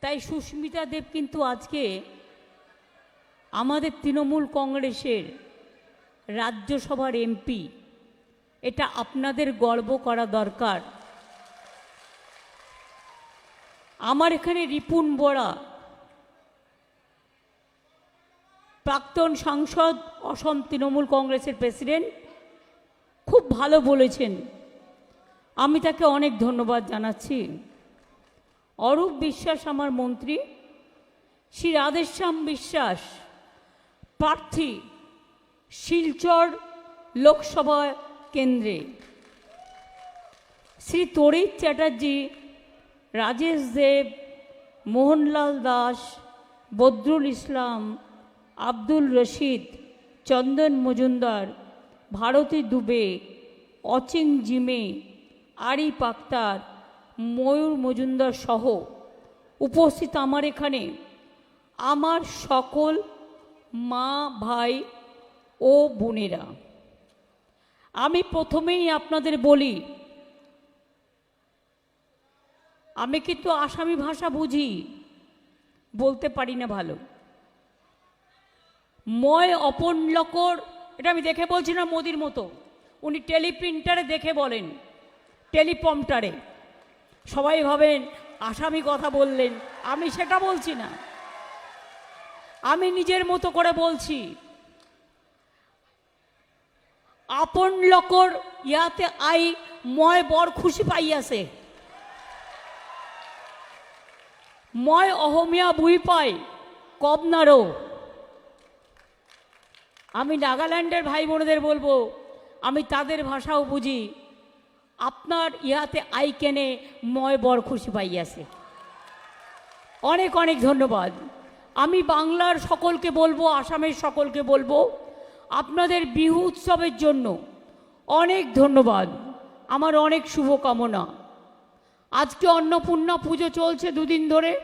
তাই সুস্মিতা দেব কিন্তু আজকে আমাদের তৃণমূল কংগ্রেসের রাজ্যসভার এমপি। এটা আপনাদের গর্ব করা দরকার। আমার এখানে রিপুন বোরা প্রাক্তন সাংসদ, অসম তৃণমূল কংগ্রেসের প্রেসিডেন্ট, খুব ভালো বলেছেন। আমি তাকে অনেক ধন্যবাদ জানাচ্ছি। অরূপ বিশ্বাস আমার মন্ত্রী, শ্রী রাধেশ্যাম বিশ্বাস, প্রার্থী, শিলচর লোকসভা কেন্দ্রে। শ্রী তরিৎ চ্যাটার্জি, রাজেশ দেব, মোহনলাল দাস, বদরুল ইসলাম, আব্দুল রশিদ, চন্দন মজুমদার, ভারতী দুবে, অচিন জিমে, আরিফ আক্তার ময়ূর মজুমদার সহ উপস্থিত আমার এখানে আমার সকল মা, ভাই ও বোনেরা। আমি প্রথমেই আপনাদের বলি, আমি কিন্তু আসামি ভাষা বুঝি, বলতে পারি না ভালো। ময় অপন লকর, এটা আমি দেখে বলছি না মোদির মতো, উনি টেলিপ্রিন্টারে দেখে বলেন টেলিপম্পটারে সবাই ভাবেন, আসামি কথা বললেন। আমি সেটা বলছি না। আমি নিজের মতো করে বলছি। আপন লকর ইয়াতে আই ময় বর খুশি পাইয়াছে। ময় অহমিয়া বুই পাই কবনারও। আমি নাগাল্যান্ডের ভাই বোনেদের বলব, আমি তাদের ভাষাও বুঝি। আপনার ইহাতে আই কেনে ময় বর খুশি পাইয়াছে। অনেক অনেক ধন্যবাদ। আমি বাংলার সকলকে বলব, আসামের সকলকে বলব, আপনাদের বিহু উৎসবের জন্য অনেক ধন্যবাদ। আমার অনেক শুভকামনা। আজকে অন্নপূর্ণা পুজো চলছে দুদিন ধরে।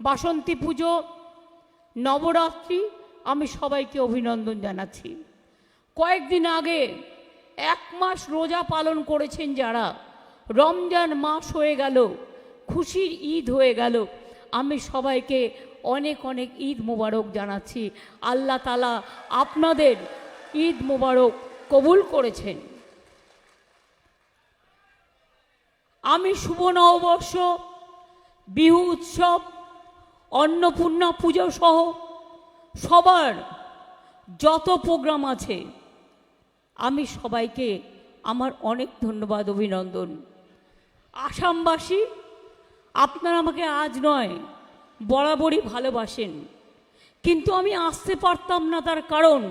বাসন্তী পুজো, নবরাত্রি, আমি সবাইকে অভিনন্দন জানাচ্ছি। কয়েকদিন আগে এক মাস রোজা পালন করেছেন যারা। রমজান মাস হয়ে গেল, খুশির ঈদ হয়ে গেল। আমি সবাইকে অনেক অনেক ঈদ মোবারক জানাচ্ছি। আল্লাহ তালা আপনাদের ঈদ মোবারক কবুল করেছেন। আমি শুভ নববর্ষ, বিহু উৎসব, অন্নপূর্ণা পুজো সহ সবার যত প্রোগ্রাম আছে আমি সবাইকে আমার অনেক ধন্যবাদ, অভিনন্দন। আসামবাসী, আপনারা আমাকে আজ নয়, বরাবরই ভালোবাসেন। কিন্তু আমি আসতে পারতাম না তার কারণ,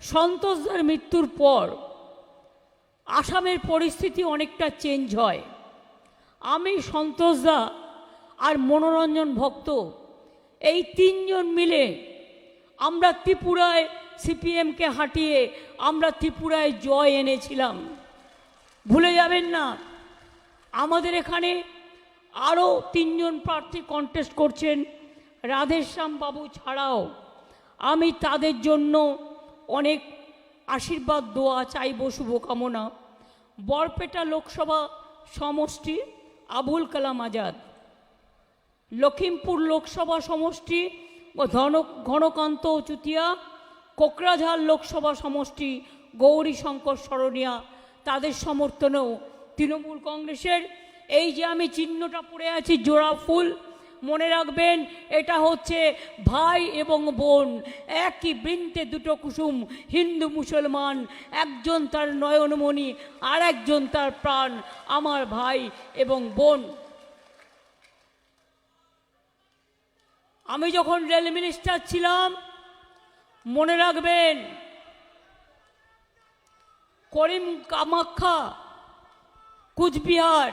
সন্তোষদার মৃত্যুর পর। আসামের পরিস্থিতি অনেকটা চেঞ্জ হয়। আমি সন্তোষদা আর মনোরঞ্জন ভক্ত, এই তিনজন মিলে আমরা ত্রিপুরায় সিপিএমকে হাঁটিয়ে আমরা ত্রিপুরায় জয় এনেছিলাম। ভুলে যাবেন না, আমাদের এখানে আরও তিনজন প্রার্থী কন্টেস্ট করছেন, রাধেশ্যাম বাবু ছাড়াও। আমি তাদের জন্য অনেক আশীর্বাদ, দোয়া চাইব, শুভকামনা। বরপেটা লোকসভা সমষ্টি, আবুল কালাম আজাদ। লখিমপুর লোকসভা সমষ্টি ধন ঘনকান্ত চুতিয়া কোকরাঝাড় লোকসভা সমষ্টি গৌরী শঙ্কর সরণিয়া, তাদের সমর্থনেও তৃণমূল কংগ্রেসের। এই যে আমি চিহ্নটা পড়ে আছি, জোড়া ফুল, মনে রাখবেন, এটা হচ্ছে ভাই এবং বোন। একই বৃন্তে দুটো কুসুম, হিন্দু মুসলমান, একজন তার নয়নমণি আর একজন তার প্রাণ, আমার ভাই এবং বোন। আমি যখন রেল মিনিস্টার ছিলাম মনে রাখবেন। করিম কামাখ্যা, কুচবিহার,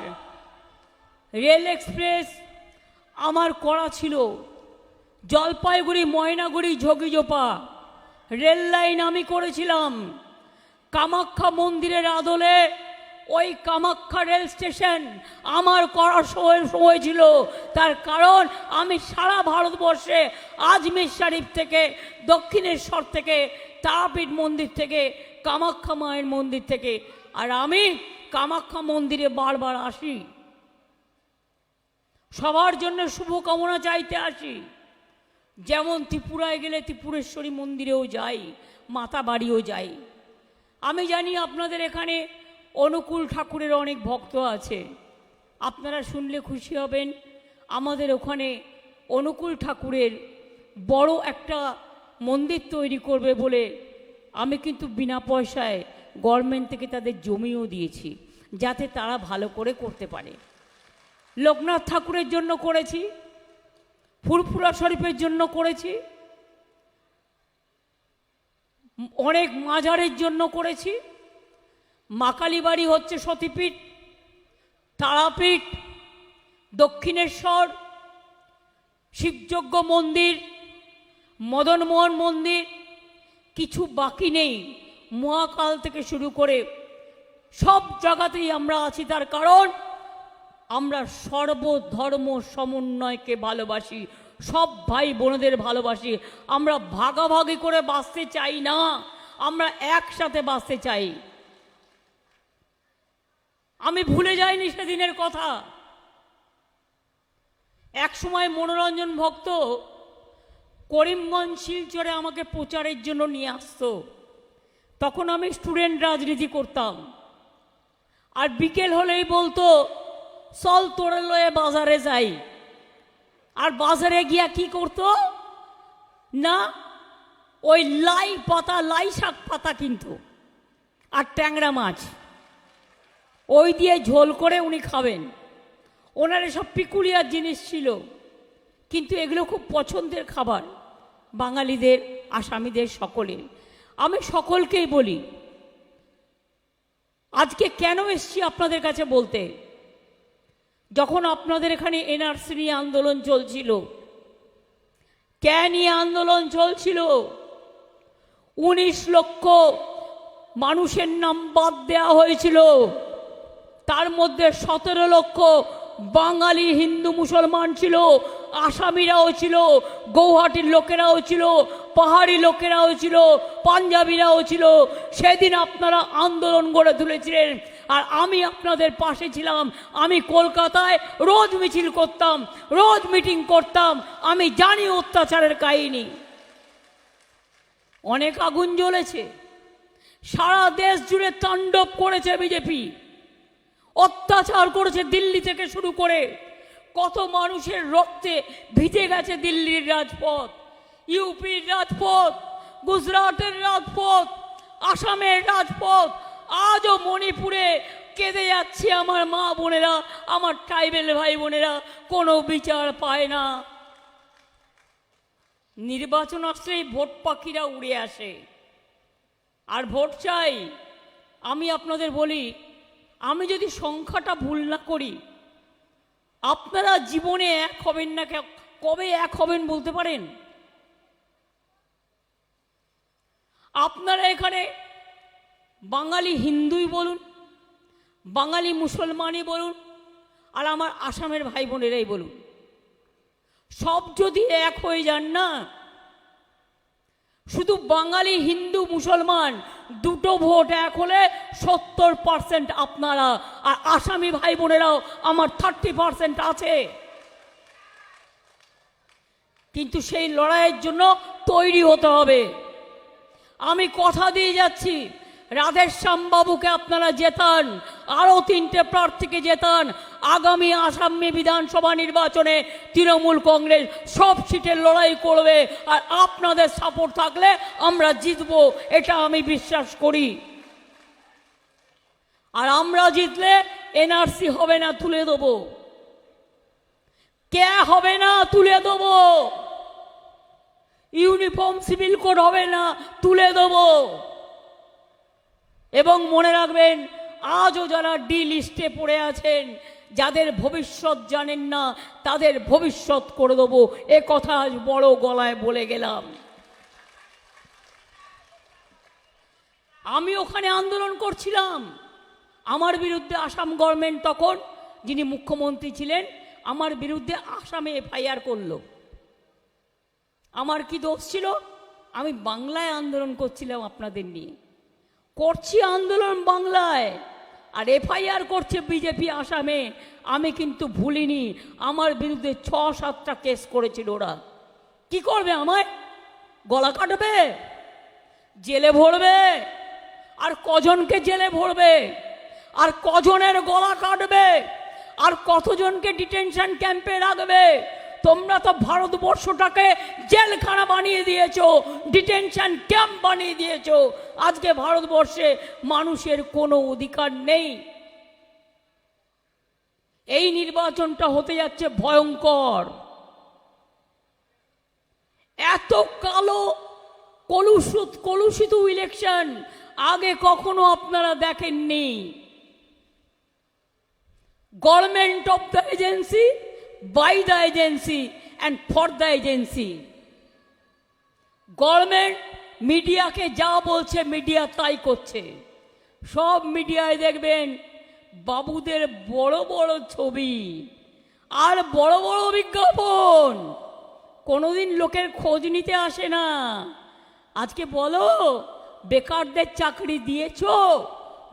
রেল এক্সপ্রেস, আমার করা ছিল। জলপাইগুড়ি, ময়নাগুড়ি, ঝগিজোপা, রেল লাইন আমি করেছিলাম। কামাখ্যা মন্দিরের আদলে ওই কামাখ্যা রেল স্টেশন আমার করার সময় সময় ছিল। তার কারণ আমি সারা ভারতবর্ষে আজমির শরীফ থেকে, দক্ষিণেশ্বর থেকে, তারাপীঠ মন্দির থেকে, কামাখ্যা মায়ের মন্দির থেকে। আর আমি কামাখ্যা মন্দিরে বারবার আসি। সবার জন্য শুভকামনা চাইতে আসি। যেমন ত্রিপুরায় গেলে ত্রিপুরেশ্বরী মন্দিরেও যাই মাতা বাড়িও যাই। আমি জানি আপনাদের এখানে অনুকূল ঠাকুরের অনেক ভক্ত আছে। আপনারা শুনলে খুশি হবেন, আমাদের ওখানে অনুকূল ঠাকুরের বড় একটা মন্দির তৈরি করবে বলে আমি কিন্তু বিনা পয়সায় গভর্নমেন্ট থেকে তাদের জমিও দিয়েছি, যাতে তারা ভালো করে করতে পারে। লোকনাথ ঠাকুরের জন্য করেছি, ফুরফুরা শরীফের জন্য করেছি, অনেক মাজারের জন্য করেছি মাকালী বাড়ি হচ্ছে সতীপীঠ, তারাপীঠ, দক্ষিণেশ্বর, শিবযজ্ঞ মন্দির, মদনমোহন মন্দির, কিছু বাকি নেই। মহাকাল থেকে শুরু করে সব জায়গাতেই আমরা আছি, তার কারণ আমরা সর্বধর্ম সমন্বয়কে ভালোবাসি, সব ভাই বোনদের ভালোবাসি। আমরা ভাগাভাগি করে বাঁচতে চাই না, আমরা একসাথে বাঁচতে চাই। আমি ভুলে যাইনি সেদিনের কথা। এক সময় মনোরঞ্জন ভক্ত করিমগঞ্জ শিলচরে আমাকে প্রচারের জন্য নিয়ে আসতো। তখন আমি স্টুডেন্ট রাজনীতি করতাম। আর বিকেল হলেই বলতো, চল তোরে লয়ে বাজারে যাই। আর বাজারে গিয়া কি করতো? না, ওই লাই পাতা, লাই শাক পাতা কিন্তু। আর ট্যাংরা মাছ। ওই দিয়ে ঝোল করে উনি খাবেন। ওনার সব পিকুলিয়ার জিনিস ছিল। কিন্তু এগুলো খুব পছন্দের খাবার, বাঙালিদের, আসামিদের সকলের। আমি সকলকেই বলি, আজকে কেন এসছি আপনাদের কাছে বলতে? যখন আপনাদের এখানে এনআরসি নিয়ে আন্দোলন চলছিল, কে নিয়ে আন্দোলন চলছিল? উনিশ লক্ষ মানুষের নাম বাদ দেওয়া হয়েছিল। তার মধ্যে সতেরো লক্ষ বাঙালি, হিন্দু, মুসলমান ছিল, আসামিরাও ছিল, গৌহাটির লোকেরাও ছিল, পাহাড়ি লোকেরাও ছিল, পাঞ্জাবিরাও ছিল। সেদিন আপনারা আন্দোলন গড়ে তুলেছিলেন। আর আমি আপনাদের পাশে ছিলাম। আমি কলকাতায় রোজ মিছিল করতাম, রোজ মিটিং করতাম। আমি জানি অত্যাচারের কাহিনী। অনেক আগুন জ্বলেছে। সারা দেশ জুড়ে তাণ্ডব করেছে বিজেপি। অত্যাচার করেছে দিল্লি থেকে শুরু করে। কত মানুষের রক্তে ভিজে গেছে দিল্লির রাজপথ, ইউপির রাজপথ, গুজরাটের রাজপথ, আসামের রাজপথ। আজও মণিপুরে কেঁদে যাচ্ছে আমার মা বোনেরা, আমার ট্রাইবেল ভাই বোনেরা, কোনো বিচার পায় না। নির্বাচন আসলেই ভোট পাখিরা উড়ে আসে। আর ভোট চাই, আমি আপনাদের বলি আমি যদি সংখ্যাটা ভুল না করি, আপনারা জীবনে এক হবেন না কবে এক হবেন বলতে পারেন? আপনারা এখানে বাঙালি হিন্দুই বলুন, বাঙালি মুসলমানই বলুন, আর আমার আসামের ভাই বোনেরাই বলুন। সব যদি এক হয়ে যান না শুধু বাঙালি, হিন্দু, মুসলমান, দুটো ভোট এক হলে সত্তর পার্সেন্ট আপনারা আর আসামি ভাই বোনেরাও আমার থার্টি পার্সেন্ট আছে। কিন্তু সেই লড়াইয়ের জন্য তৈরি হতে হবে। আমি কথা দিয়ে যাচ্ছি। রাধেশ্যাম বাবুকে আপনারা জেতান। আরও তিনটে প্রার্থীকে জেতান। আগামী আসামে বিধানসভা নির্বাচনে তৃণমূল কংগ্রেস সব সিটের লড়াই করবে আর আপনাদের সাপোর্ট থাকলে আমরা জিতবো, এটা আমি বিশ্বাস করি। আর আমরা জিতলে এনআরসি হবে না, তুলে দেবো। কে হবে না, তুলে দেবো। ইউনিফর্ম, সিভিল কোড হবে না, তুলে দেবো। এবং মনে রাখবেন আজও যারা ডি লিস্টে পড়ে আছেন, যাদের ভবিষ্যৎ জানেন না, তাদের ভবিষ্যৎ করে দেবো। এ কথা আজ বড় গলায় বলে গেলাম। আমি ওখানে আন্দোলন করছিলাম। আমার বিরুদ্ধে আসাম গভর্নমেন্ট তখন, যিনি মুখ্যমন্ত্রী ছিলেন, আমার বিরুদ্ধে আসামে এফআইআর করল। আমার কি দোষ ছিল? আমি বাংলায় আন্দোলন করছিলাম আপনাদের নিয়ে। করছি আন্দোলন বাংলায়। আর এফআইআর করছে বিজেপি আসামে, আমি কিন্তু ভুলিনি, আমার বিরুদ্ধে ছ সাতটা কেস করেছিল ওরা। কি করবে আমায়? গলা কাটবে? জেলে ভরবে? আর কজনকে জেলে ভরবে? আর কজনের গলা কাটবে? আর কতজনকে ডিটেনশন ক্যাম্পে রাখবে? তোমরা তো ভারতবর্ষটাকে জেলখানা বানিয়ে দিয়েছ ডিটেনশন ক্যাম্প বানিয়ে দিয়েছ। আজকে ভারতবর্ষে মানুষের কোনো অধিকার নেই। এই নির্বাচনটা হতে যাচ্ছে ভয়ঙ্কর। এত কালো, কলুষিত কলুষিত ইলেকশন আগে কখনো আপনারা দেখেননি। Government of the agency by the agency and for the agency government মিডিয়াকে যা বলছে মিডিয়া তাই করছে। সব মিডিয়ায় দেখবেন, বাবুদের বড় বড় ছবি আর বড় বড় বিজ্ঞাপন। কোনোদিন লোকের খোঁজ নিতে আসে না। আজকে বলো, বেকারদের চাকরি দিয়েছ?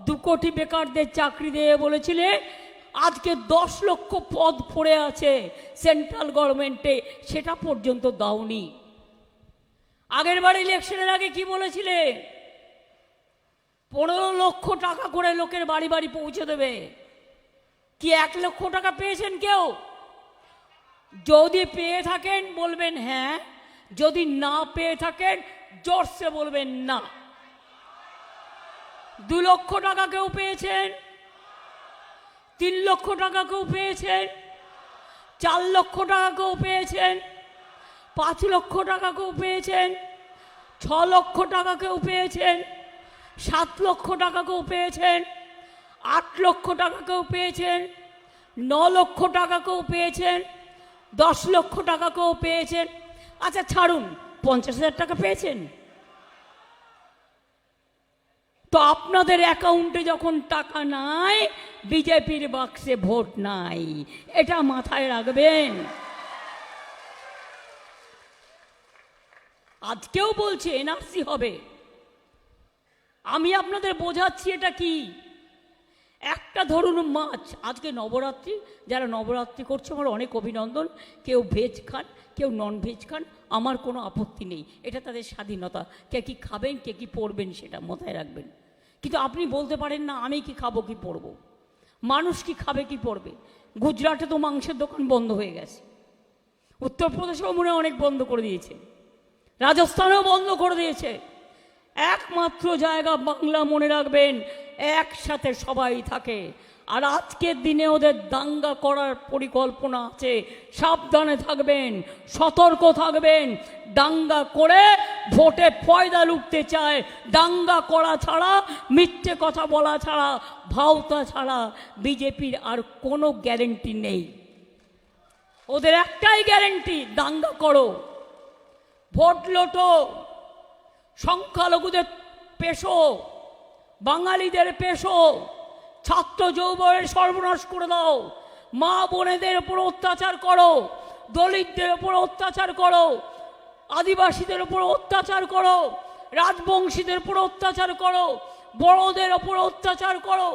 দু কোটি বেকারদের চাকরি দিয়ে বলেছিলে আজকে দশ লক্ষ পদ পড়ে আছে সেন্ট্রাল গভর্নমেন্টে, সেটা পর্যন্ত দাওনি। আগের বার ইলেকশনের আগে কি বলেছিলে? পনেরো লক্ষ টাকা করে লোকের বাড়ি বাড়ি পৌঁছে দেবে। কি এক লক্ষ টাকা পেয়েছেন কেউ? যদি পেয়ে থাকেন, বলবেন হ্যাঁ যদি না পেয়ে থাকেন, জোরসে বলবেন না। দু লক্ষ টাকা কেউ পেয়েছেন? তিন লক্ষ টাকা কেউ পেয়েছেন? চার লক্ষ টাকা কেউ পেয়েছেন? পাঁচ লক্ষ টাকা কেউ পেয়েছেন? ছ লক্ষ টাকা কেউ পেয়েছেন? সাত লক্ষ টাকা কেউ পেয়েছেন? আট লক্ষ টাকা কেউ পেয়েছেন? ন লক্ষ টাকা কেউ পেয়েছেন? দশ লক্ষ টাকা কেউ পেয়েছেন? আচ্ছা ছাড়ুন, পঞ্চাশ হাজার টাকা পেয়েছেন? তো আপনাদের অ্যাকাউন্টে যখন টাকা নাই বিজেপির বাক্সে ভোট নাই। এটা মাথায় রাখবেন। আজকেও বলছে এনআরসি হবে। আমি আপনাদের বোঝাচ্ছি এটা কি। একটা ধরুন মাছ, আজকে নবরাত্রি, যারা নবরাত্রি করছে, আমার অনেক অভিনন্দন। কেউ ভেজ খান, কেউ নন ভেজ খান, আমার কোনো আপত্তি নেই। এটা তাদের স্বাধীনতা। কে কি খাবেন, কে কি পড়বেন সেটা মাথায় রাখবেন। কিন্তু আপনি বলতে পারেন না, আমি কি খাব, কি পড়ব মানুষ কি খাবে, কি পড়বে? গুজরাটে তো মাংসের দোকান বন্ধ হয়ে গেছে। উত্তরপ্রদেশেও মনে অনেক বন্ধ করে দিয়েছে। রাজস্থানেও বন্ধ করে দিয়েছে। একমাত্র জায়গা বাংলা মনে রাখবেন, একসাথে সবাই থাকে। আর আজকের দিনে ওদের দাঙ্গা করার পরিকল্পনা আছে। সাবধানে থাকবেন, সতর্ক থাকবেন। দাঙ্গা করে ভোটে ফয়দা লুটতে চায়। দাঙ্গা করা ছাড়া, মিথ্যে কথা বলা ছাড়া, ভাওতা ছাড়া বিজেপির আর কোনো গ্যারেন্টি নেই। ওদের একটাই গ্যারেন্টি, দাঙ্গা করো। ভোট লোটো, সংখ্যালঘুদের পেশো, বাঙালিদের পেশো। ছাত্র যৌবনের সর্বনাশ করে দাও। মা বোনেদের উপর অত্যাচার করো, দলিতদের উপর অত্যাচার করো, আদিবাসীদের উপর অত্যাচার করো, রাজবংশীদের উপর অত্যাচার করো, বড়দের ওপর অত্যাচার করো।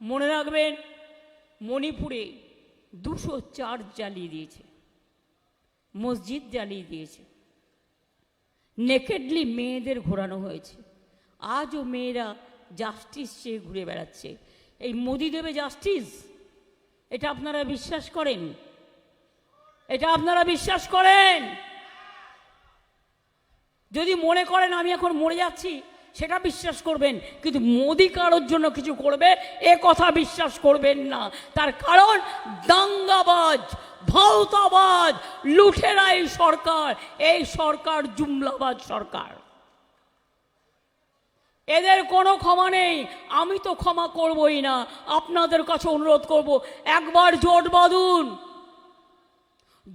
মনে রাখবেন, মণিপুরে দুশো চার্চ জ্বালিয়ে দিয়েছে, মসজিদ জ্বালিয়ে দিয়েছে। নেকেডলি মেয়েদের ঘোরানো হয়েছে। আজও মেয়েরা জাস্টিস চেয়ে ঘুরে বেড়াচ্ছে। এই মোদি দেবে জাস্টিস এটা আপনারা বিশ্বাস করেন? এটা আপনারা বিশ্বাস করেন? যদি মনে করেন আমি এখন মরে যাচ্ছি, সেটা বিশ্বাস করবেন, কিন্তু মোদি কারোর জন্য কিছু করবে, এ কথা বিশ্বাস করবেন না। তার কারণ, দাঙ্গাবাজ, ভাওতাবাজ লুঠেরা এই সরকার এই সরকার জুমলাবাজ সরকার। এদের কোনো ক্ষমা নেই। আমি তো ক্ষমা করবই না। আপনাদের কাছে অনুরোধ করব, একবার জোট বাঁধুন।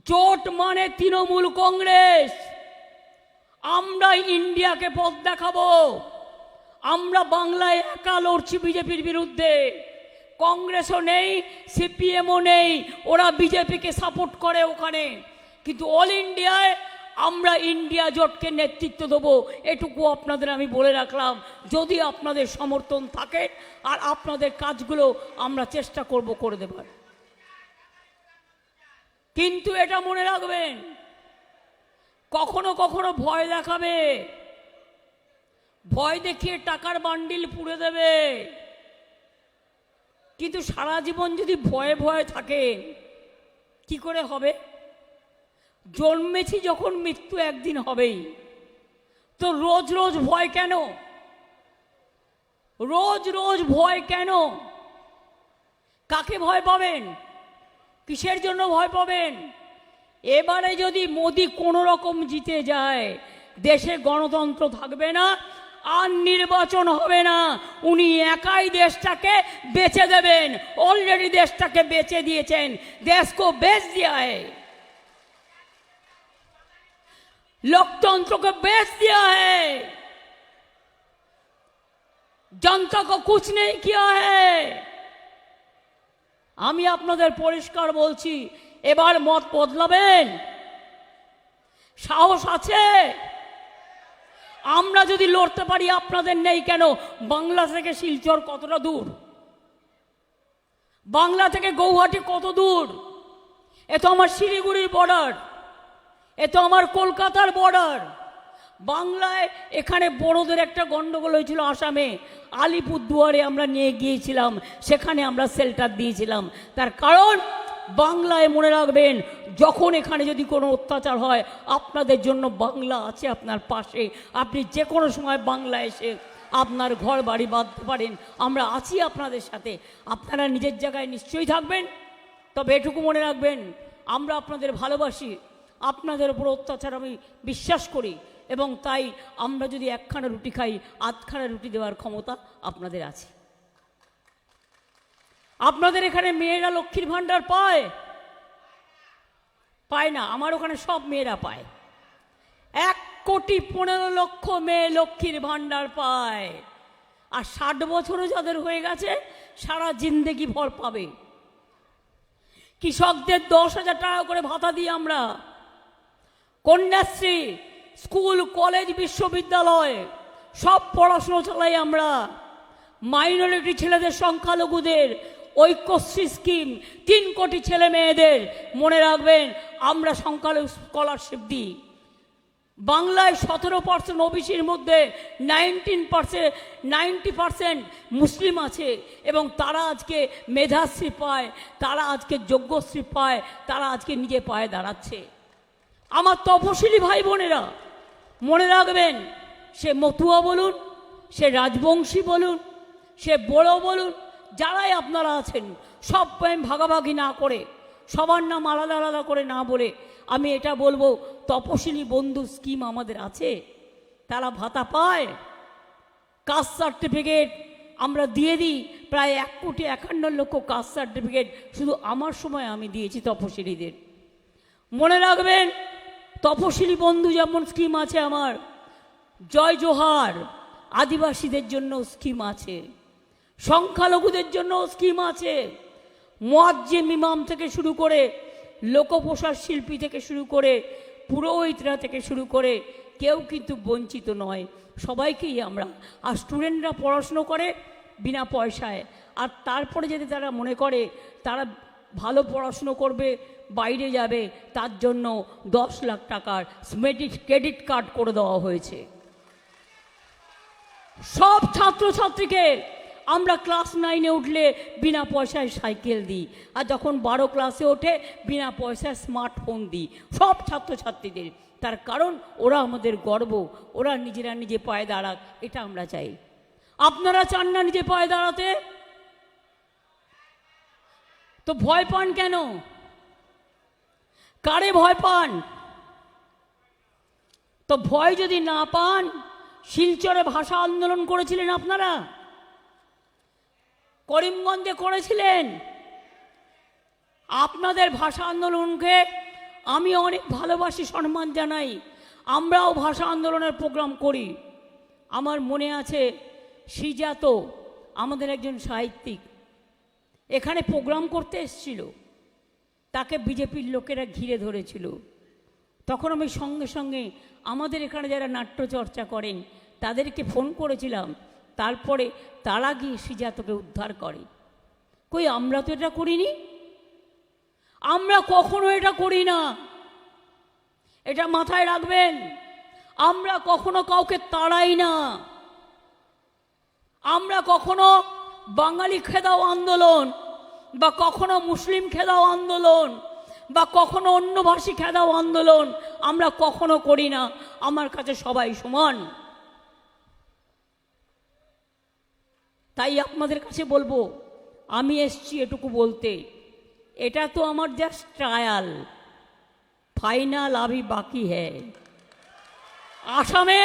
জোট মানে তৃণমূল কংগ্রেস। আমরা ইন্ডিয়াকে পথ দেখাবো। আমরা বাংলায় একা লড়ছি বিজেপির বিরুদ্ধে। কংগ্রেসও নেই, সিপিএমও নেই, ওরা বিজেপিকে সাপোর্ট করে ওখানে। কিন্তু অল ইন্ডিয়ায় আমরা ইন্ডিয়া জোটকে নেতৃত্ব দেবো, এটুকু আপনাদের আমি বলে রাখলাম। যদি আপনাদের সমর্থন থাকে, আর আপনাদের কাজগুলো আমরা চেষ্টা করব করে দেবার। কিন্তু এটা মনে রাখবেন, কখনো কখনো ভয় দেখাবে। ভয় দেখিয়ে টাকার বান্ডিল পুড়ে দেবে। কিন্তু সারা জীবন যদি ভয়ে ভয়ে থাকে, কি করে হবে? জন্মেছি যখন মৃত্যু একদিন হবেই। তো রোজ রোজ ভয় কেন? রোজ রোজ ভয় কেন? কাকে ভয় পাবেন? কিসের জন্য ভয় পাবেন? এবারে যদি মোদি কোনো রকম জিতে যায়, দেশে গণতন্ত্র থাকবে না, আর নির্বাচন হবে না, উনি একাই দেশটাকে বেচে দেবেন। অলরেডি দেশটাকে বেচে দিয়েছেন। দেশকে বেচ দিয়া लोकतंत्र को बेच दिया है जनता को कुछ नहीं किया है আমি আপনাদের পরিষ্কার বলছি এবার মত বদলাবেন সাহস আছে আমরা যদি লড়তে পারি আপনাদের নেই কেন বাংলা থেকে শিলচর কতটা দূর বাংলা থেকে গৌহাটি কত দূর এ তো আমার শিলিগুড়ির বর্ডার এ তো আমার কলকাতার বর্ডার বাংলায় এখানে বড়দের একটা গন্ডগোল হয়েছিল আসামে। আলিপুরদুয়ারে আমরা নিয়ে গিয়েছিলাম, সেখানে আমরা শেল্টার দিয়েছিলাম। তার কারণ, বাংলায় মনে রাখবেন, যখন এখানে যদি কোনো অত্যাচার হয়, আপনাদের জন্য বাংলা আছে আপনার পাশে। আপনি যে কোনো সময় বাংলা এসে আপনার ঘর বাড়ি বাঁধতে পারেন। আমরা আছি আপনাদের সাথে। আপনারা নিজের জায়গায় নিশ্চয়ই থাকবেন। তবে এটুকু মনে রাখবেন, আমরা আপনাদের ভালোবাসি। আপনাদের উপর অত্যাচার আমি বিশ্বাস করি এবং তাই আমরা যদি একখানা রুটি খাই, আধখানা রুটি দেওয়ার ক্ষমতা আপনাদের আছে। আপনাদের এখানে মেয়েরা লক্ষ্মীর ভাণ্ডার পায়? পায় না, আমার ওখানে সব মেয়েরা পায়। এক কোটি পনেরো লক্ষ মেয়ে লক্ষ্মীর ভাণ্ডার পায়। আর ষাট বছরও যাদের হয়ে গেছে, সারা জিন্দেগি ভর পাবে। কৃষকদের দশ হাজার টাকা করে ভাতা দিই আমরা। কন্যাশ্রী, স্কুল, কলেজ, বিশ্ববিদ্যালয়, সব পড়াশুনো চালাই আমরা। মাইনরিটি ছেলেদের সংখ্যালঘুদের, ঐক্যশ্রী স্কিম, তিন কোটি ছেলে মেয়েদের, মনে রাখবেন, আমরা সংখ্যালঘু স্কলারশিপ দিই। বাংলায় সতেরো পার্সেন্ট ওবিসির মধ্যে নাইনটিন পার্সেন্ট নাইনটি পার্সেন্ট মুসলিম আছে এবং তারা আজকে মেধাশ্রী পায়, তারা আজকে যোগ্যশ্রী পায়, তারা আজকে নিজে পায়ে দাঁড়াচ্ছে। আমার তপশিলি ভাই বোনেরা, মনে রাখবেন, সে মতুয়া বলুন, সে রাজবংশী বলুন, সে বড় বলুন, যারাই আপনারা আছেন, সব প্রেম ভাগাভাগি না করে, সবার নাম আলাদা আলাদা করে না বলে আমি এটা বলব, তপশিলি বন্ধু স্কিম আমাদের আছে? তারা ভাতা পায়, কাস্ট সার্টিফিকেট আমরা দিয়ে দিই, প্রায় এক কোটি একান্ন লক্ষ কাস্ট সার্টিফিকেট শুধু আমার সময় আমি দিয়েছি তপশিলিদের। মনে রাখবেন তপশিলি বন্ধু যেমন স্কিম আছে আমার। জয় জোহার, আদিবাসীদের জন্য স্কিম আছে। সংখ্যালঘুদের জন্য স্কিম আছে। মোয়াজ্জেম ইমাম থেকে শুরু করে লোকপ্রসার শিল্পী থেকে শুরু করে, পুরোহিতরা থেকে শুরু করে, কেউ কিন্তু বঞ্চিত নয়। সবাইকেই আমরা, আর স্টুডেন্টরা পড়াশুনো করে বিনা পয়সায়। আর তারপরে যদি তারা মনে করে, তারা ভালো পড়াশুনো করবে বাইরে যাবে, তার জন্য দশ লাখ টাকার স্মেডিট ক্রেডিট কার্ড করে দেওয়া হয়েছে। সব ছাত্রছাত্রীকে আমরা ক্লাস নাইনে উঠলে বিনা পয়সায় সাইকেল দিই, আর যখন বারো ক্লাসে ওঠে, বিনা পয়সায় স্মার্টফোন দিই, সব ছাত্রছাত্রীদের। তার কারণ, ওরা আমাদের গর্ব, ওরা নিজেরা নিজে পায়ে দাঁড়াক, এটা আমরা চাই। আপনারা চান না নিজে পায়ে দাঁড়াতে? তো ভয় পান কেন? কারে ভয় পান? তো ভয় যদি না পান, শিলচরে ভাষা আন্দোলন করেছিলেন আপনারা? করিমগঞ্জে করেছিলেন? আপনাদের ভাষা আন্দোলনকে আমি অনেক ভালোবাসি, সম্মান জানাই। আমরাও ভাষা আন্দোলনের প্রোগ্রাম করি। আমার মনে আছে, সিজাত আমাদের একজন সাহিত্যিক, এখানে প্রোগ্রাম করতে এসেছিল। তাকে বিজেপির লোকেরা ঘিরে ধরেছিল। তখন আমি সঙ্গে সঙ্গে আমাদের এখানে যারা নাট্য চর্চা করেন, তাদেরকে ফোন করেছিলাম। তারপরে তারা গিয়ে সিজাতকে উদ্ধার করে। কই, আমরা তো এটা করিনি? আমরা কখনো এটা করি না। এটা মাথায় রাখবেন, আমরা কখনো কাউকে তাড়াই না। আমরা কখনো বাঙালি খেদাও আন্দোলন বা কখনো মুসলিম খেদাও আন্দোলন, বা কখনো অন্য ভাষী খেদাও আন্দোলন, আমরা কখনো করি না। আমার কাছে সবাই সমান। তাই আপনাদের কাছে বলব, আমি এসছি এটুকু বলতে। এটা তো আমার জাস্ট ট্রায়াল। ফাইনাল আমি বাকি হ্যাঁ আসামে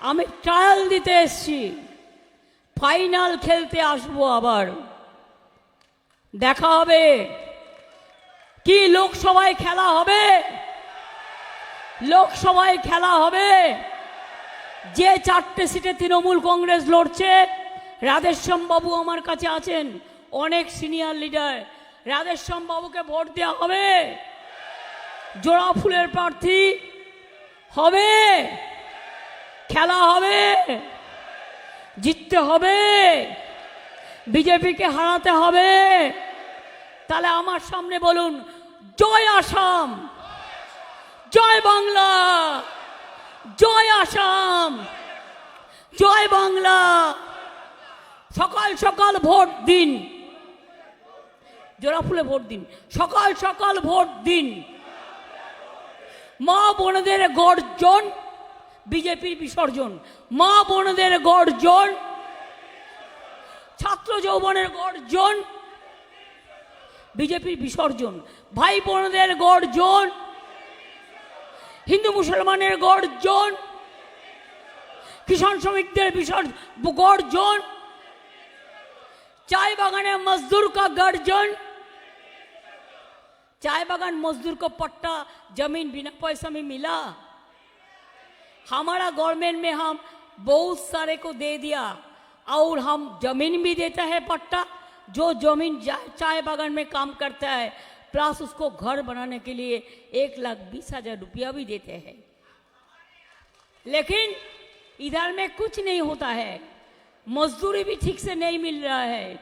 আমি ট্রায়াল দিতে এসছি। ফাইনাল খেলতে আসব আবার। দেখা হবে। কি লোকসভায় খেলা হবে? লোকসভায় খেলা হবে। যে চারটে সিটে তৃণমূল কংগ্রেস লড়ছে বাবু আমার কাছে আছেন, অনেক সিনিয়র লিডার। বাবুকে ভোট দেওয়া হবে। জোড়া ফুলের প্রার্থী হবে। খেলা হবে। জিততে হবে। বিজেপিকে হারাতে হবে? তাহলে আমার সামনে বলুন, জয় আসাম, জয় বাংলা, জয় আসাম, জয় বাংলা। সকাল সকাল ভোট দিন। জোড়া ফুলে ভোট দিন। সকাল সকাল ভোট দিন। মা বোনদের গর্জন, বিজেপির বিসর্জন। মা বোনদের গর্জন ছাত্র যৌবনের গর্জন বিজেপির বিসর্জন ভাই বোনদের গর্জন হিন্দু মুসলমানের গর্জন কিষাণ শ্রমিকদের বিসর্জন গর্জন चाय बागान है मजदूर का गर्जन चाय बागान मजदूर को पट्टा जमीन बिना पैसा में मिला हमारा गवर्नमेंट में हम बहुत सारे को दे दिया और हम ज़मीन भी देता है पट्टा, जो ज़मीन चाय बागान में काम करता है, प्लस उसको घर बनाने के लिए एक लाख बीस हज़ार रुपया भी देते हैं। लेकिन इधर में कुछ नहीं होता है। मजदूरी भी ठीक से नहीं मिल रहा है।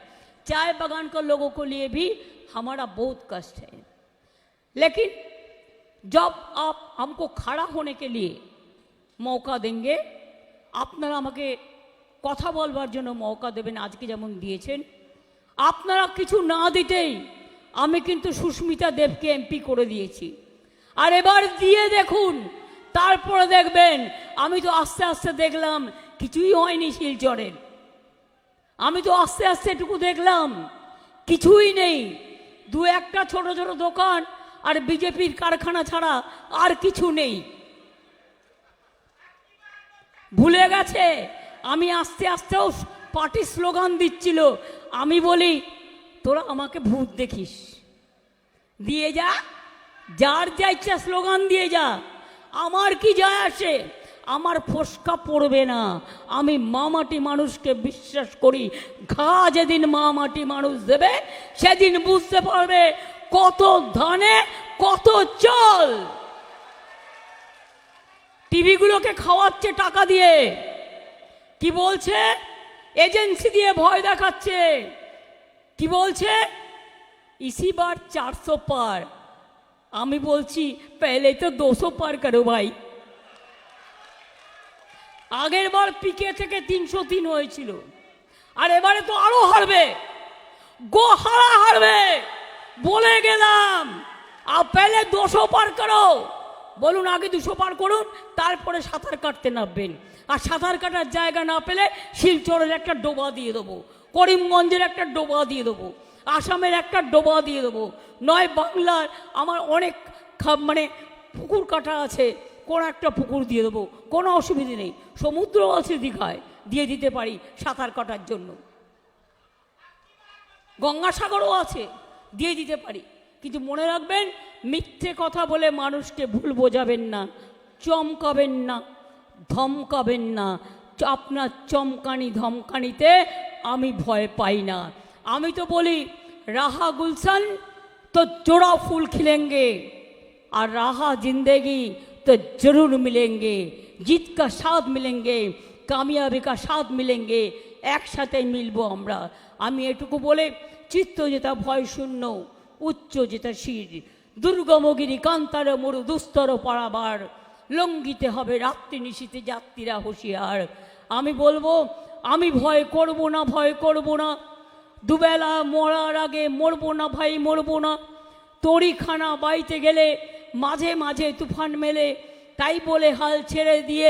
चाय बागान के लोगों को लिए भी हमारा बहुत कष्ट है। लेकिन जब आप हमको खड़ा होने के लिए मौका देंगे, अपना हमें কথা বলবার জন্য মৌকা দেবেন, আজকে যেমন দিয়েছেন। আপনারা কিছু না দিতেই আমি কিন্তু সুস্মিতা দেবকে এমপি করে দিয়েছি। আর এবার দিয়ে দেখুন, তারপরে দেখবেন, আমি তো আস্তে আস্তে দেখলাম, কিছুই হয়নি শিলচরের। আমি তো আস্তে আস্তে এটুকু দেখলাম, কিছুই নেই। দু একটা ছোট ছোট দোকান আর বিজেপির কারখানা ছাড়া আর কিছু নেই। ভুলে গেছে? আমি আস্তে আস্তেও পার্টি স্লোগান দিচ্ছিল। আমি বলি, তোরা আমাকে ভূত দেখিস। দিয়ে যা, যার যা ইচ্ছা স্লোগান দিয়ে যা। আমার কি যায় আসে? আমার ফসকা পড়বে না। আমি মা মাটি মানুষকে বিশ্বাস করি। ঘা যেদিন মা মাটি মানুষ দেবে, সেদিন বুঝতে পারবে কত ধানে, কত চল। টিভিগুলোকে খাওয়াচ্ছে টাকা দিয়ে। কি বলছে? এজেন্সি দিয়ে ভয় দেখাচ্ছে। কি বলছে? ইসি বার চারশো পার। আমি বলছি পেলে তো দুশো পার করো ভাই। আগের বার পিকে থেকে তিনশো তিন হয়েছিল। আর এবারে তো আরও হারবে। গো হারা হারবে। বলে গেলাম, আর পেলে দুশো পার করো। বলুন, আগে দুশো পার করুন, তারপরে সাঁতার কাটতে নামবেন। আর সাঁতার কাটার জায়গা না পেলে শিলচরের একটা ডোবা দিয়ে দেবো, করিমগঞ্জের একটা ডোবা দিয়ে দেবো, আসামের একটা ডোবা দিয়ে দেবো। নয়, বাংলার আমার অনেক মানে পুকুর কাটা আছে, কোনো একটা পুকুর দিয়ে দেবো, কোনো অসুবিধে নেই। সমুদ্র আছে দীঘায় দিয়ে দিতে পারি সাঁতার কাটার জন্য। গঙ্গাসাগরও আছে, দিয়ে দিতে পারি। কিন্তু মনে রাখবেন, মিথ্যে কথা বলে মানুষকে ভুল বোঝাবেন না, চমকাবেন না। ধমকাবেন না চ- আপনার চমকানি ধমকানিতে আমি ভয় পাই না আমি তো বলি রাহা গুলশান তো জোড়া ফুল খিলেঙ্গে और रहा जिंदगी तो जरूर मिलेंगे जीत का স্বাদ মিলেঙ্গে কামিয়াবি কা স্বাদ মিলেঙ্গে একসাথে মিলবো আমরা আমি এটুকু বলে চিত্ত যেটা ভয় শূন্য উচ্চ যেটা শির দুর্গমগিরি কান্তার মরু দুস্তর পাড়াবার লঙ্ঘিতে হবে রাত্রি নিশীতে যাত্রীরা হুঁশিয়ার আমি বলবো আমি ভয় করব না ভয় করব না দুবেলা মরার আগে মরবো না ভাই মরবো না তড়িখানা বাইতে গেলে মাঝে মাঝে তুফান মেলে তাই বলে হাল ছেড়ে দিয়ে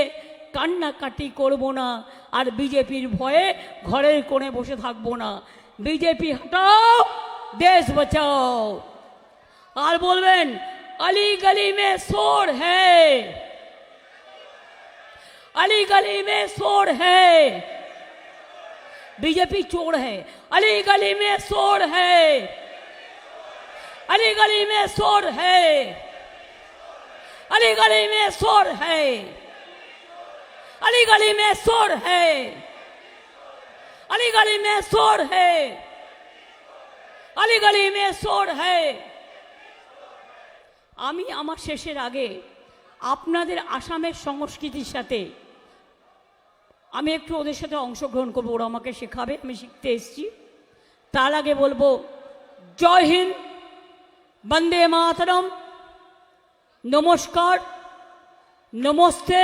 কান্নাকাটি করব না আর বিজেপির ভয়ে ঘরের কোণে বসে থাকবো না বিজেপি হটাও দেশ বাঁচাও আর বলবেন अली गली में शोर है अली गली में शोर है बीजेपी चोर है अली गली में शोर है अली गली में शोर है अली गली में शोर है अली गली में शोर है अली गली में शोर है अली गली में शोर है আমি আমার শেষের আগে আপনাদের আসামের সংস্কৃতির সাথে আমি একটু ওদের সাথে অংশগ্রহণ করব, ওরা আমাকে শেখাবে, আমি শিখতে এসেছি। তার আগে বলব, জয় হিন্দ, বন্দে মাতরম, নমস্কার, নমস্তে।